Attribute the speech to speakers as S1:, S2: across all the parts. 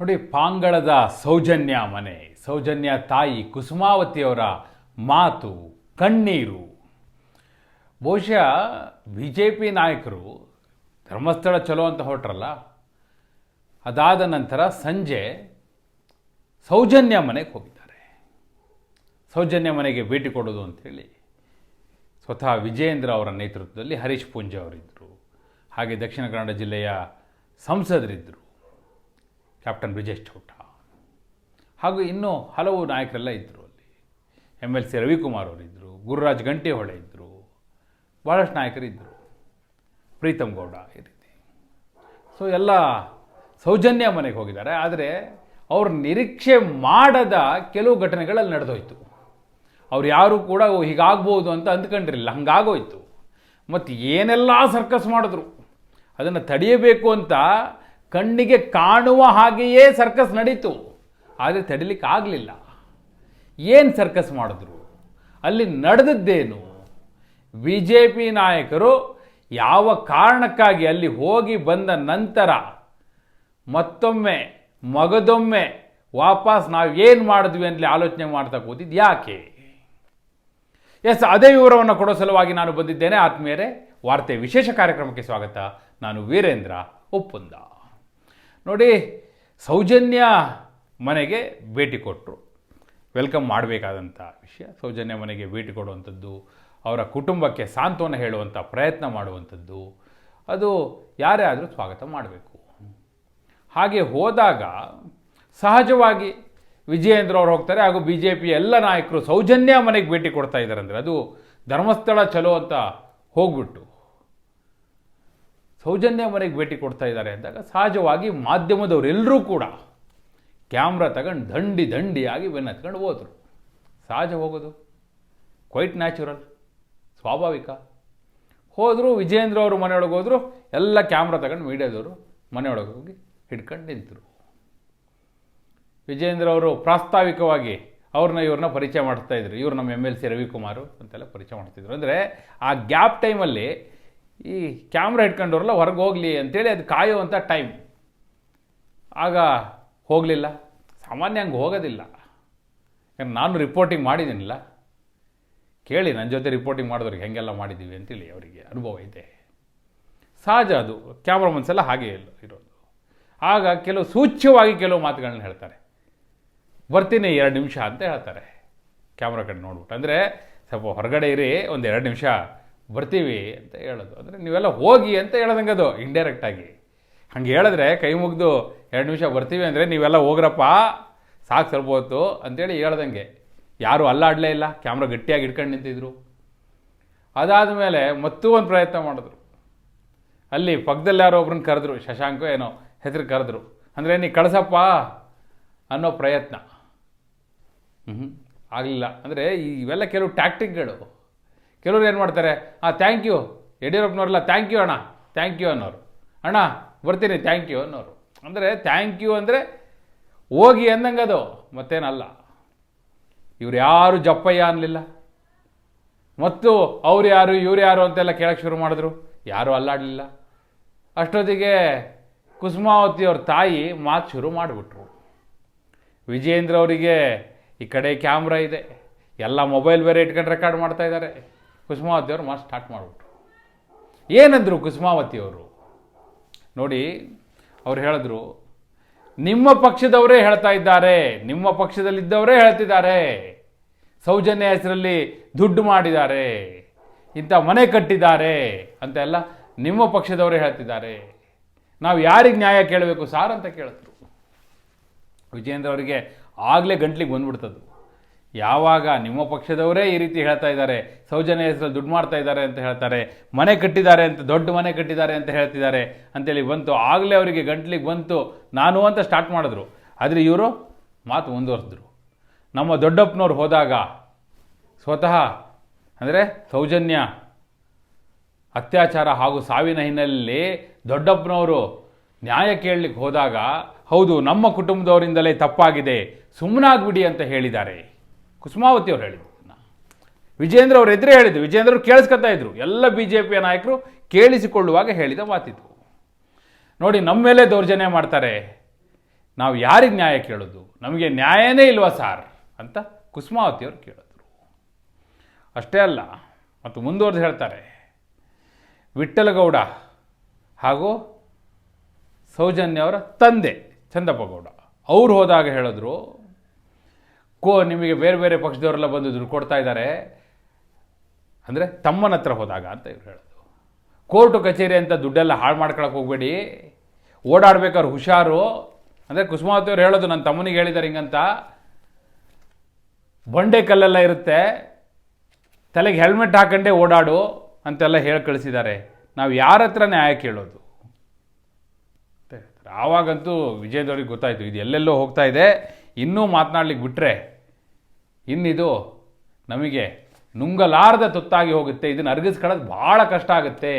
S1: ನೋಡಿ ಪಾಂಗಳದ ಸೌಜನ್ಯ ಮನೆ, ಸೌಜನ್ಯ ತಾಯಿ ಕುಸುಮಾವತಿಯವರ ಮಾತು, ಕಣ್ಣೀರು. ಬಹುಶಃ ಬಿ ಜೆ ಪಿ ನಾಯಕರು ಧರ್ಮಸ್ಥಳ ಚಲೋ ಅಂತ ಹೊರಟ್ರಲ್ಲ? ಅದಾದ ನಂತರ ಸಂಜೆ ಸೌಜನ್ಯ ಮನೆಗೆ ಹೋಗಿದ್ದಾರೆ. ಸೌಜನ್ಯ ಮನೆಗೆ ಭೇಟಿ ಕೊಡೋದು ಅಂಥೇಳಿ ಸ್ವತಃ ವಿಜಯೇಂದ್ರ ಅವರ ನೇತೃತ್ವದಲ್ಲಿ ಹರೀಶ್ ಪೂಂಜೆ ಅವರಿದ್ದರು. ಹಾಗೆ ದಕ್ಷಿಣ ಕನ್ನಡ ಜಿಲ್ಲೆಯ ಸಂಸದರಿದ್ದರು. ಕ್ಯಾಪ್ಟನ್ ಬ್ರಿಜೇಶ್ ಚೌಟ. ಹಾಗೂ ಇನ್ನೂ ಹಲವು ನಾಯಕರೆಲ್ಲ ಇದ್ದರು ಅಲ್ಲಿ. ಎಂ ಎಲ್ ಸಿ ರವಿಕುಮಾರ್ ಅವರಿದ್ದರು ಗುರುರಾಜ್ ಗಂಟೆಹೊಳೆ ಇದ್ದರು ಭಾಳಷ್ಟು ನಾಯಕರಿದ್ದರು ಪ್ರೀತಮ್ ಗೌಡ ಈ ರೀತಿ. ಸೊ ಎಲ್ಲ ಸೌಜನ್ಯ ಮನೆಗೆ ಹೋಗಿದ್ದಾರೆ. ಆದರೆ ಅವರು ನಿರೀಕ್ಷೆ ಮಾಡದ ಕೆಲವು ಘಟನೆಗಳಲ್ಲಿ ನಡೆದೋಯ್ತು. ಅವ್ರು ಯಾರು ಕೂಡ ಹೀಗಾಗ್ಬೋದು ಅಂತ ಅಂದ್ಕೊಂಡಿರಲಿಲ್ಲ. ಹಂಗಾಗೋಯ್ತು. ಮತ್ತು ಏನೆಲ್ಲ ಸರ್ಕಸ್ ಮಾಡಿದ್ರು. ಅದನ್ನು ತಡೆಯಬೇಕು ಅಂತ ಕಣ್ಣಿಗೆ ಕಾಣುವ ಹಾಗೆಯೇ ಸರ್ಕಸ್ ನಡೀತು. ಆದರೆ ತಡಿಲಿಕ್ಕೆ ಆಗಲಿಲ್ಲ. ಏನು ಸರ್ಕಸ್ ಮಾಡಿದ್ರು? ಅಲ್ಲಿ ನಡೆದದ್ದೇನು? ಬಿ ಜೆ ಪಿ ನಾಯಕರು ಯಾವ ಕಾರಣಕ್ಕಾಗಿ ಅಲ್ಲಿ ಹೋಗಿ ಬಂದ ನಂತರ ಮತ್ತೊಮ್ಮೆ ಮಗದೊಮ್ಮೆ ವಾಪಸ್ ನಾವು ಏನು ಮಾಡಿದ್ವಿ ಅಂತಲೇ ಆಲೋಚನೆ ಮಾಡ್ತಾ ಕೂತಿದ್ದು ಯಾಕೆ? ಎಸ್, ಅದೇ ವಿವರವನ್ನು ಕೊಡೋ ಸಲುವಾಗಿ ನಾನು ಬಂದಿದ್ದೇನೆ. ಆತ್ಮೀಯರೇ, ವಾರ್ತೆ ವಿಶೇಷ ಕಾರ್ಯಕ್ರಮಕ್ಕೆ ಸ್ವಾಗತ. ನಾನು ವೀರೇಂದ್ರ ಒಪ್ಪುಂದ. ನೋಡಿ, ಸೌಜನ್ಯ ಮನೆಗೆ ಭೇಟಿ ಕೊಟ್ಟರು ವೆಲ್ಕಮ್ ಮಾಡಬೇಕಾದಂಥ ವಿಷಯ. ಸೌಜನ್ಯ ಮನೆಗೆ ಭೇಟಿ ಕೊಡುವಂಥದ್ದು, ಅವರ ಕುಟುಂಬಕ್ಕೆ ಸಾಂತ್ವನ ಹೇಳುವಂಥ ಪ್ರಯತ್ನ ಮಾಡುವಂಥದ್ದು, ಅದು ಯಾರೇ ಆದರೂ ಸ್ವಾಗತ ಮಾಡಬೇಕು. ಹಾಗೆ ಹೋದಾಗ ಸಹಜವಾಗಿ ವಿಜಯೇಂದ್ರ ಅವರು ಹೋಗ್ತಾರೆ, ಹಾಗೂ ಬಿ ಜೆ ಪಿ ಎಲ್ಲ ನಾಯಕರು ಸೌಜನ್ಯ ಮನೆಗೆ ಭೇಟಿ ಕೊಡ್ತಾ ಇದ್ದಾರೆ ಅಂದರೆ ಅದು ಧರ್ಮಸ್ಥಳ ಚಲೋ ಅಂತ ಹೋಗ್ಬಿಟ್ಟು ಸೌಜನ್ಯ ಮನೆಗೆ ಭೇಟಿ ಕೊಡ್ತಾ ಇದ್ದಾರೆ ಅಂದಾಗ ಸಹಜವಾಗಿ ಮಾಧ್ಯಮದವರೆಲ್ಲರೂ ಕೂಡ ಕ್ಯಾಮ್ರಾ ತಗೊಂಡು ದಂಡಿ ದಂಡಿಯಾಗಿ ಬೆನ್ನು ಹತ್ಕೊಂಡು ಹೋದರು. ಸಹಜ ಹೋಗೋದು? ಕ್ವೈಟ್ ನ್ಯಾಚುರಲ್ ಸ್ವಾಭಾವಿಕ. ಹೋದರು ವಿಜೇಂದ್ರ ಅವರು ಮನೆಯೊಳಗೆ ಹೋದರು, ಎಲ್ಲ ಕ್ಯಾಮ್ರಾ ತಗೊಂಡು ಮೀಡಿಯಾದವರು ಮನೆಯೊಳಗೆ ಹೋಗಿ ಹಿಡ್ಕೊಂಡು ನಿಂತರು. ವಿಜೇಂದ್ರ ಅವರು ಪ್ರಾಸ್ತಾವಿಕವಾಗಿ ಅವ್ರನ್ನ ಇವ್ರನ್ನ ಪರಿಚಯ ಮಾಡ್ತಾಯಿದ್ರು ಇವ್ರು ನಮ್ಮ ಎಂ ಎಲ್ ಸಿ ರವಿಕುಮಾರು ಅಂತೆಲ್ಲ ಪರಿಚಯ ಮಾಡ್ತಿದ್ರು. ಅಂದರೆ ಆ ಗ್ಯಾಪ್ ಟೈಮಲ್ಲಿ ಈ ಕ್ಯಾಮ್ರಾ ಇಟ್ಕೊಂಡವ್ರಲ್ಲ ಹೊರಗೆ ಹೋಗಲಿ ಅಂತೇಳಿ ಅದು ಕಾಯುವಂಥ ಟೈಮ್ ಆಗ ಹೋಗಲಿಲ್ಲ. ಸಾಮಾನ್ಯ ಹಂಗೆ ಹೋಗೋದಿಲ್ಲ. ನಾನು ರಿಪೋರ್ಟಿಂಗ್ ಮಾಡಿದ್ದೀನಿಲ್ಲ ಕೇಳಿ ನನ್ನ ಜೊತೆ ರಿಪೋರ್ಟಿಂಗ್ ಮಾಡಿದವ್ರಿಗೆ ಹೆಂಗೆಲ್ಲ ಮಾಡಿದ್ದೀವಿ ಅಂತೇಳಿ ಅವರಿಗೆ ಅನುಭವ ಇದೆ. ಸಹಜ ಅದು. ಕ್ಯಾಮ್ರಾಮನ್ಸ್ ಎಲ್ಲ ಹಾಗೆ ಇಲ್ಲ ಇರೋದು. ಆಗ ಕೆಲವು ಸೂಚ್ಯವಾಗಿ ಕೆಲವು ಮಾತುಗಳನ್ನ ಹೇಳ್ತಾರೆ. ಬರ್ತೀನಿ ಎರಡು ನಿಮಿಷ ಅಂತ ಹೇಳ್ತಾರೆ. ಕ್ಯಾಮ್ರಾ ಕಡೆ ನೋಡ್ಬಿಟ್ಟು. ಅಂದರೆ ಸ್ವಲ್ಪ ಹೊರಗಡೆ ಇರಿ, ಒಂದು ಎರಡು ನಿಮಿಷ ಬರ್ತೀವಿ ಅಂತ ಹೇಳೋದು. ಅಂದರೆ ನೀವೆಲ್ಲ ಹೋಗಿ ಅಂತ ಹೇಳೋದಂಗೆ ಅದು ಇಂಡೈರೆಕ್ಟಾಗಿ ಹಂಗೆ ಹೇಳಿದ್ರೆ ಕೈ ಮುಗಿದು ಎರಡು ನಿಮಿಷ ಬರ್ತೀವಿ ಅಂದರೆ ನೀವೆಲ್ಲ ಹೋಗ್ರಪ್ಪ, ಸಾಕು ಹೊತ್ತು ಅಂತೇಳಿ ಹೇಳ್ದಂಗೆ. ಯಾರೂ ಅಲ್ಲಾಡಲೇ ಇಲ್ಲ ಕ್ಯಾಮ್ರಾ ಗಟ್ಟಿಯಾಗಿ ಇಟ್ಕೊಂಡು ನಿಂತಿದ್ರು. ಅದಾದ ಮೇಲೆ ಮತ್ತೂ ಒಂದು ಪ್ರಯತ್ನ ಮಾಡಿದ್ರು. ಅಲ್ಲಿ ಪಕ್ಕದಲ್ಲಿ ಯಾರೋ ಒಬ್ರನ್ನ ಕರೆದ್ರು, ಶಶಾಂಕ ಏನೋ ಹೆಸರು ಕರೆದ್ರು. ಅಂದರೆ ನೀ ಕಳಿಸಪ್ಪ ಅನ್ನೋ ಪ್ರಯತ್ನ. ಹ್ಞೂ ಆಗಲಿಲ್ಲ. ಅಂದರೆ ಇವೆಲ್ಲ ಕೆಲವು ಟ್ಯಾಕ್ಟಿಕ್ಗಳು ಕೆಲವ್ರು ಏನು ಮಾಡ್ತಾರೆ, ಆ ಥ್ಯಾಂಕ್ ಯು ಯಡಿಯೂರಪ್ಪನವ್ರಲ್ಲ ಥ್ಯಾಂಕ್ ಯು ಅಣ್ಣ ಥ್ಯಾಂಕ್ ಯು ಅನ್ನೋರು. ಅಣ್ಣ, ಬರ್ತೀನಿ ಥ್ಯಾಂಕ್ ಯು ಅನ್ನೋರು. ಅಂದರೆ ಥ್ಯಾಂಕ್ ಯು ಅಂದರೆ, ಹೋಗಿ ಅಂದಂಗೆ ಅದು ಮತ್ತೇನಲ್ಲ. ಇವ್ರು ಯಾರು ಜಪ್ಪಯ್ಯ ಅನ್ನಲಿಲ್ಲ ಮತ್ತು ಅವ್ರು ಯಾರು, ಇವ್ರು ಯಾರು ಅಂತೆಲ್ಲ ಕೇಳಕ್ಕೆ ಶುರು ಮಾಡಿದ್ರು. ಯಾರೂ ಅಲ್ಲಾಡಲಿಲ್ಲ. ಅಷ್ಟೊತ್ತಿಗೆ ಕುಸುಮಾವತಿ ಅವ್ರ ತಾಯಿ ಮಾತು ಶುರು ಮಾಡಿಬಿಟ್ರು. ವಿಜಯೇಂದ್ರ ಅವರಿಗೆ ಈ ಕಡೆ ಕ್ಯಾಮ್ರಾ ಇದೆ. ಎಲ್ಲ ಮೊಬೈಲ್ ಬೇರೆ ಇಟ್ಕೊಂಡು ರೆಕಾರ್ಡ್ ಮಾಡ್ತಾ ಇದ್ದಾರೆ. ಕುಸುಮಾವತಿ ಅವರು ಮಾತು ಸ್ಟಾರ್ಟ್ ಮಾಡಿಬಿಟ್ರು. ಏನಂದರು ಕುಸುಮಾವತಿಯವರು? ನೋಡಿ, ಅವ್ರು ಹೇಳಿದ್ರು, ನಿಮ್ಮ ಪಕ್ಷದವರೇ ಹೇಳ್ತಾ ಇದ್ದಾರೆ, ನಿಮ್ಮ ಪಕ್ಷದಲ್ಲಿದ್ದವರೇ ಹೇಳ್ತಿದ್ದಾರೆ, ಸೌಜನ್ಯ ಹೆಸರಲ್ಲಿ ದುಡ್ಡು ಮಾಡಿದ್ದಾರೆ, ಇಂಥ ಮನೆ ಕಟ್ಟಿದ್ದಾರೆ ಅಂತೆಲ್ಲ ನಿಮ್ಮ ಪಕ್ಷದವರೇ ಹೇಳ್ತಿದ್ದಾರೆ. ನಾವು ಯಾರಿಗೆ ನ್ಯಾಯ ಕೇಳಬೇಕು ಸಾರ್ ಅಂತ ಕೇಳಿದ್ರು. ವಿಜೇಂದ್ರ ಅವರಿಗೆ ಆಗಲೇ ಗಂಟ್ಲಿಗೆ ಬಂದ್ಬಿಡ್ತದ್ದು. ಯಾವಾಗ ನಿಮ್ಮ ಪಕ್ಷದವರೇ ಈ ರೀತಿ ಹೇಳ್ತಾ ಇದ್ದಾರೆ, ಸೌಜನ್ಯ ಹೆಸರಲ್ಲಿ ದುಡ್ಡು ಮಾಡ್ತಾ ಇದ್ದಾರೆ ಅಂತ ಹೇಳ್ತಾರೆ, ಮನೆ ಕಟ್ಟಿದ್ದಾರೆ ಅಂತ, ದೊಡ್ಡ ಮನೆ ಕಟ್ಟಿದ್ದಾರೆ ಅಂತ ಹೇಳ್ತಿದ್ದಾರೆ ಅಂತೇಳಿ ಬಂತು, ಆಗಲೇ ಅವರಿಗೆ ಗಂಟ್ಲಿಗೆ ಬಂತು, ನಾನು ಅಂತ ಸ್ಟಾರ್ಟ್ ಮಾಡಿದ್ರು. ಆದರೆ ಇವರು ಮಾತು ಮುಂದುವರೆದ್ರು ನಮ್ಮ ದೊಡ್ಡಪ್ಪನವ್ರು ಹೋದಾಗ ಸ್ವತಃ ಅಂದರೆ ಸೌಜನ್ಯ ಅತ್ಯಾಚಾರ ಹಾಗೂ ಸಾವಿನ ಹಿನ್ನೆಲೆಯಲ್ಲಿ ದೊಡ್ಡಪ್ಪನವರು ನ್ಯಾಯ ಕೇಳಲಿಕ್ಕೆ ಹೋದಾಗ, ಹೌದು, ನಮ್ಮ ಕುಟುಂಬದವರಿಂದಲೇ ತಪ್ಪಾಗಿದೆ ಸುಮ್ಮನಾಗ್ಬಿಡಿ ಅಂತ ಹೇಳಿದ್ದಾರೆ. ಕುಸುಮಾವತಿ ಅವ್ರು ಇದನ್ನ. ವಿಜೇಂದ್ರ ಅವರು ಎದುರೇ ಹೇಳಿದ್ದು. ವಿಜೇಂದ್ರ ಅವರು ಕೇಳಿಸ್ಕೊತಾ ಇದ್ರು. ಎಲ್ಲ ಬಿ ಜೆ ಪಿಯ ನಾಯಕರು ಕೇಳಿಸಿಕೊಳ್ಳುವಾಗ ಹೇಳಿದ ಮಾತಿತ್ತು ನೋಡಿ ನಮ್ಮ ಮೇಲೆ ದೌರ್ಜನ್ಯ ಮಾಡ್ತಾರೆ. ನಾವು ಯಾರಿಗೆ ನ್ಯಾಯ ಕೇಳೋದು? ನಮಗೆ ನ್ಯಾಯನೇ ಇಲ್ವಾ ಸಾರ್? ಅಂತ ಕುಸುಮಾವತಿಯವರು ಕೇಳಿದ್ರು. ಅಷ್ಟೇ ಅಲ್ಲ, ಮತ್ತು ಮುಂದುವರೆದು ಹೇಳ್ತಾರೆ. ವಿಠಲಗೌಡ ಹಾಗೂ ಸೌಜನ್ಯ ಅವರ ತಂದೆ ಚಂದಪ್ಪಗೌಡ ಅವ್ರು ಹೋದಾಗ ಹೇಳಿದ್ರು ಕೋ ನಿಮಗೆ ಬೇರೆ ಬೇರೆ ಪಕ್ಷದವರೆಲ್ಲ ಬಂದು ದುಡ್ಡು ಕೊಡ್ತಾ ಇದ್ದಾರೆ. ಅಂದರೆ ತಮ್ಮನ ಹತ್ರ ಹೋದಾಗ ಅಂತ ಇವ್ರು ಹೇಳೋದು. ಕೋರ್ಟು ಕಚೇರಿ ಅಂತ ದುಡ್ಡೆಲ್ಲ ಹಾಳು ಮಾಡ್ಕೊಳಕ್ಕೆ ಹೋಗಬೇಡಿ. ಓಡಾಡ್ಬೇಕಾದ್ರೆ ಹುಷಾರು. ಅಂದರೆ ಕುಸುಮಾವತಿ ಹೇಳೋದು ನನ್ನ ತಮ್ಮನಿಗೆ ಹೇಳಿದ್ದಾರೆ ಹಿಂಗಂತ. ಬಂಡೆ ಕಲ್ಲೆಲ್ಲ ಇರುತ್ತೆ. ತಲೆಗೆ ಹೆಲ್ಮೆಟ್ ಹಾಕೊಂಡೇ ಓಡಾಡು ಅಂತೆಲ್ಲ ಹೇಳಿ ಕಳಿಸಿದ್ದಾರೆ. ನಾವು ಯಾರ ಹತ್ರ ನ್ಯಾಯ ಕೇಳೋದು. ಆವಾಗಂತೂ ವಿಜಯದವ್ರಿಗೆ ಗೊತ್ತಾಯಿತು, ಇದು ಎಲ್ಲೆಲ್ಲೋ ಹೋಗ್ತಾ ಇದೆ. ಇನ್ನೂ ಮಾತನಾಡ್ಲಿಕ್ಕೆ ಬಿಟ್ಟರೆ ಇನ್ನಿದು ನಮಗೆ ನುಂಗಲಾರದ ತುತ್ತಾಗಿ ಹೋಗುತ್ತೆ. ಇದನ್ನು ಅರ್ಗಿಸ್ಕೊಳ್ಳೋದು ಭಾಳ ಕಷ್ಟ ಆಗುತ್ತೆ.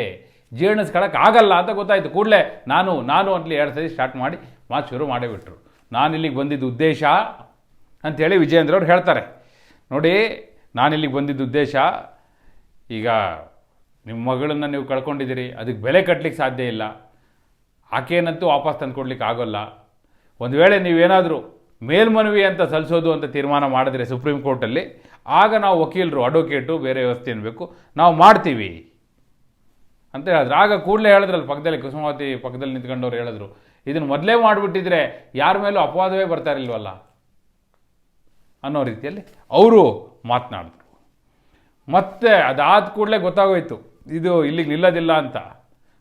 S1: ಜೀರ್ಣಿಸ್ಕೊಳ್ಳೋಕೆ ಆಗಲ್ಲ ಅಂತ ಗೊತ್ತಾಯಿತು. ಕೂಡಲೇ ನಾನು ನಾನು ಅಂತಲೇ ಎರಡು ಸರಿ ಸ್ಟಾರ್ಟ್ ಮಾಡಿ ಮಾತು ಶುರು ಮಾಡಿಬಿಟ್ರು ನಾನು ಇಲ್ಲಿಗೆ ಬಂದಿದ್ದ ಉದ್ದೇಶ ಅಂಥೇಳಿ ವಿಜಯೇಂದ್ರ ಅವ್ರು ಹೇಳ್ತಾರೆ. ನೋಡಿ, ನಾನು ಇಲ್ಲಿಗೆ ಬಂದಿದ್ದ ಉದ್ದೇಶ, ಈಗ ನಿಮ್ಮ ಮಗಳನ್ನು ನೀವು ಕಳ್ಕೊಂಡಿದ್ದೀರಿ, ಅದಕ್ಕೆ ಬೆಲೆ ಕಟ್ಟಲಿಕ್ಕೆ ಸಾಧ್ಯ ಇಲ್ಲ. ಆಕೆಯನ್ನಂತೂ ವಾಪಸ್ ತಂದ್ಕೊಡ್ಲಿಕ್ಕೆ ಆಗೋಲ್ಲ. ಒಂದು ವೇಳೆ ನೀವೇನಾದರೂ ಮೇಲ್ಮನವಿ ಅಂತ ಸಲ್ಲಿಸೋದು ಅಂತ ತೀರ್ಮಾನ ಮಾಡಿದ್ರೆ ಸುಪ್ರೀಂ ಕೋರ್ಟಲ್ಲಿ, ಆಗ ನಾವು ವಕೀಲರು ಅಡ್ವೊಕೇಟು ಬೇರೆ ವ್ಯವಸ್ಥೆ ಅನ್ಬೇಕು ನಾವು ಮಾಡ್ತೀವಿ. ಅಂತ ಹೇಳಿದ್ರು. ಆಗ ಕೂಡಲೇ ಹೇಳಿದ್ರಲ್ಲ ಪಕ್ಕದಲ್ಲಿ, ಕುಸುಮಾವತಿ ಪಕ್ಕದಲ್ಲಿ ನಿಂತ್ಕೊಂಡವ್ರು ಹೇಳಿದ್ರು. ಇದನ್ನು ಮೊದಲೇ ಮಾಡಿಬಿಟ್ಟಿದ್ರೆ ಯಾರ ಮೇಲೂ ಅಪವಾದವೇ ಬರ್ತಾ ಇರಲಿಲ್ವಲ್ಲ? ಅನ್ನೋ ರೀತಿಯಲ್ಲಿ ಅವರು ಮಾತನಾಡಿದ್ರು. ಮತ್ತೆ ಅದಾದ ಕೂಡಲೇ ಗೊತ್ತಾಗೋಯ್ತು. ಇದು ಇಲ್ಲಿಗೆ ನಿಲ್ಲೋದಿಲ್ಲ ಅಂತ.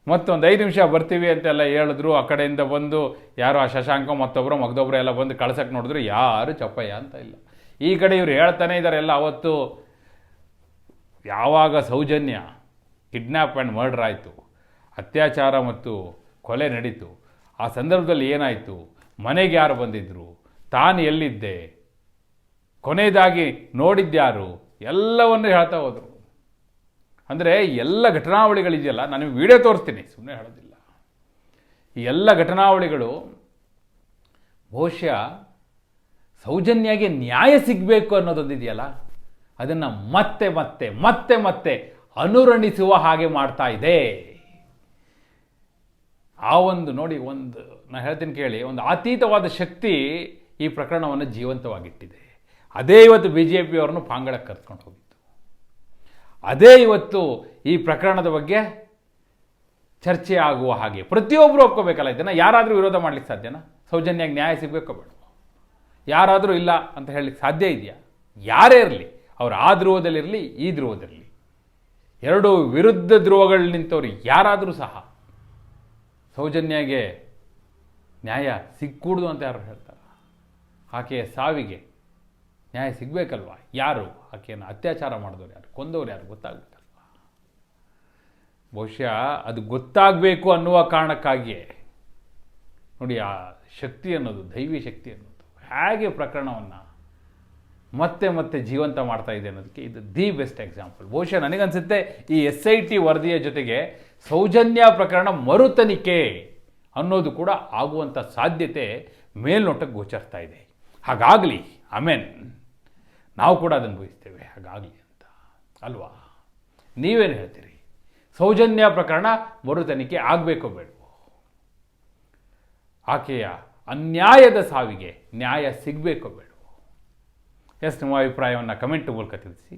S1: ಮತ್ತೊಂದು ಐದು ನಿಮಿಷ ಬರ್ತೀವಿ ಅಂತೆಲ್ಲ ಹೇಳಿದ್ರು. ಆ ಕಡೆಯಿಂದ ಬಂದು ಯಾರೋ ಆ ಶಶಾಂಕ ಮತ್ತೊಬ್ಬರು ಮಗದೊಬ್ಬರು ಎಲ್ಲ ಬಂದು ಕಳ್ಸಕ್ಕೆ ನೋಡಿದ್ರು. ಯಾರು ಚಪ್ಪಯ್ಯ ಅಂತ ಇಲ್ಲ. ಈ ಕಡೆ ಇವ್ರು ಹೇಳ್ತಾನೆ ಇದ್ದಾರೆ ಎಲ್ಲ ಅವತ್ತು. ಯಾವಾಗ ಸೌಜನ್ಯ ಕಿಡ್ನ್ಯಾಪ್ ಆ್ಯಂಡ್ ಮರ್ಡರ್ ಆಯಿತು. ಅತ್ಯಾಚಾರ ಮತ್ತು ಕೊಲೆ ನಡೀತು. ಆ ಸಂದರ್ಭದಲ್ಲಿ ಏನಾಯಿತು? ಮನೆಗೆ ಯಾರು ಬಂದಿದ್ದರು ತಾನು ಎಲ್ಲಿದ್ದೆ? ಕೊನೆಯದಾಗಿ ನೋಡಿದ್ದ್ಯಾರು ಎಲ್ಲವನ್ನೂ ಹೇಳ್ತಾ ಹೋದರು. ಅಂದರೆ ಎಲ್ಲ ಘಟನಾವಳಿಗಳಿದೆಯಲ್ಲ, ನಾನು ವೀಡಿಯೋ ತೋರಿಸ್ತೀನಿ. ಸುಮ್ಮನೆ ಹೇಳೋದಿಲ್ಲ. ಈ ಎಲ್ಲ ಘಟನಾವಳಿಗಳು ಬಹುಶಃ ಸೌಜನ್ಯಗೆ ನ್ಯಾಯ ಸಿಗಬೇಕು ಅನ್ನೋದೊಂದಿದೆಯಲ್ಲ ಅದನ್ನು ಮತ್ತೆ ಮತ್ತೆ ಮತ್ತೆ ಮತ್ತೆ ಅನುರಣಿಸುವ ಹಾಗೆ ಮಾಡ್ತಾ ಇದೆ. ಆ ಒಂದು ನೋಡಿ, ಒಂದು ನಾನು ಹೇಳ್ತೀನಿ ಕೇಳಿ, ಒಂದು ಅತೀತವಾದ ಶಕ್ತಿ ಈ ಪ್ರಕರಣವನ್ನು ಜೀವಂತವಾಗಿಟ್ಟಿದೆ. ಅದೇ ಇವತ್ತು ಬಿ ಜೆ ಪಿಯವ್ರನ್ನು ಪಾಂಗಡಕ್ಕೆ ಕರ್ಕೊಂಡು ಹೋಗಿತ್ತು ಅದೇ ಇವತ್ತು ಈ ಪ್ರಕರಣದ ಬಗ್ಗೆ ಚರ್ಚೆ ಆಗುವ ಹಾಗೆ. ಪ್ರತಿಯೊಬ್ಬರು ಒಪ್ಕೋಬೇಕಲ್ಲ ಇದನ್ನು. ಯಾರಾದರೂ ವಿರೋಧ ಮಾಡಲಿಕ್ಕೆ ಸಾಧ್ಯನಾ ಸೌಜನ್ಯಾಗಿ ನ್ಯಾಯ ಸಿಗಬೇಕು ಬೇಡ ಯಾರಾದರೂ ಇಲ್ಲ ಅಂತ ಹೇಳಲಿಕ್ಕೆ ಸಾಧ್ಯ ಇದೆಯಾ? ಯಾರೇ ಇರಲಿ. ಅವರು ಆ ಧ್ರುವದಲ್ಲಿರಲಿ ಈ ಧ್ರುವದಲ್ಲಿರಲಿ ಎರಡು ವಿರುದ್ಧ ಧ್ರುವಗಳು ನಿಂತವರು ಯಾರಾದರೂ ಸಹ ಸೌಜನ್ಯಾಗೆ ನ್ಯಾಯ ಸಿಕ್ಕೂಡ್ದು ಅಂತ ಯಾರು ಹೇಳ್ತಾರೆ? ಆಕೆಯ ಸಾವಿಗೆ ನ್ಯಾಯ ಸಿಗಬೇಕಲ್ವಾ? ಯಾರು? ಆಕೆಯನ್ನು ಅತ್ಯಾಚಾರ ಮಾಡಿದವ್ರು ಯಾರು? ಕೊಂದವ್ರು ಯಾರು? ಗೊತ್ತಾಗಬೇಕಲ್ವಾ? ಬಹುಶಃ ಅದು ಗೊತ್ತಾಗಬೇಕು ಅನ್ನುವ ಕಾರಣಕ್ಕಾಗಿಯೇ. ನೋಡಿ, ಆ ಶಕ್ತಿ ಅನ್ನೋದು, ದೈವಿ ಶಕ್ತಿ ಅನ್ನೋದು, ಹೇಗೆ ಪ್ರಕರಣವನ್ನು ಮತ್ತೆ ಮತ್ತೆ ಜೀವಂತ ಮಾಡ್ತಾ ಇದೆ ಅನ್ನೋದಕ್ಕೆ ಇದು ದಿ ಬೆಸ್ಟ್ ಎಕ್ಸಾಂಪಲ್. ಬಹುಶಃ ನನಗನ್ಸುತ್ತೆ, ಈ ಎಸ್ ಐ ಟಿ ವರದಿಯ ಜೊತೆಗೆ ಸೌಜನ್ಯ ಪ್ರಕರಣ ಮರುತನಿಕೆ ಅನ್ನೋದು ಕೂಡ ಆಗುವಂಥ ಸಾಧ್ಯತೆ ಮೇಲ್ನೋಟಕ್ಕೆ ಗೋಚರಿಸ್ತಾ ಇದೆ. ಹಾಗಾಗಲಿ, ಆಮೇನ್. ನಾವು ಕೂಡ ಅದನ್ನು ಬಯಸ್ತೇವೆ. ಹಾಗಾಗಲಿ ಅಂತ. ಅಲ್ವಾ? ನೀವೇನು ಹೇಳ್ತೀರಿ? ಸೌಜನ್ಯ ಪ್ರಕರಣ ಮರುತನಿಕೆ ಆಗಬೇಕೋ ಬೇಡವೋ? ಆಕೆಯ ಅನ್ಯಾಯದ ಸಾವಿಗೆ ನ್ಯಾಯ ಸಿಗಬೇಕೋ ಬೇಡವೋ? ಎಸ್, ನಿಮ್ಮ ಅಭಿಪ್ರಾಯವನ್ನು ಕಮೆಂಟ್ ಮೂಲಕ ತಿಳಿಸಿ.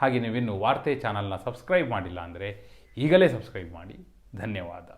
S1: ಹಾಗೆ ನೀವಿನ್ನು ವಾರ್ತೆ ಚಾನಲ್ನ ಸಬ್ಸ್ಕ್ರೈಬ್ ಮಾಡಿಲ್ಲ ಅಂದರೆ ಈಗಲೇ ಸಬ್ಸ್ಕ್ರೈಬ್ ಮಾಡಿ. ಧನ್ಯವಾದ.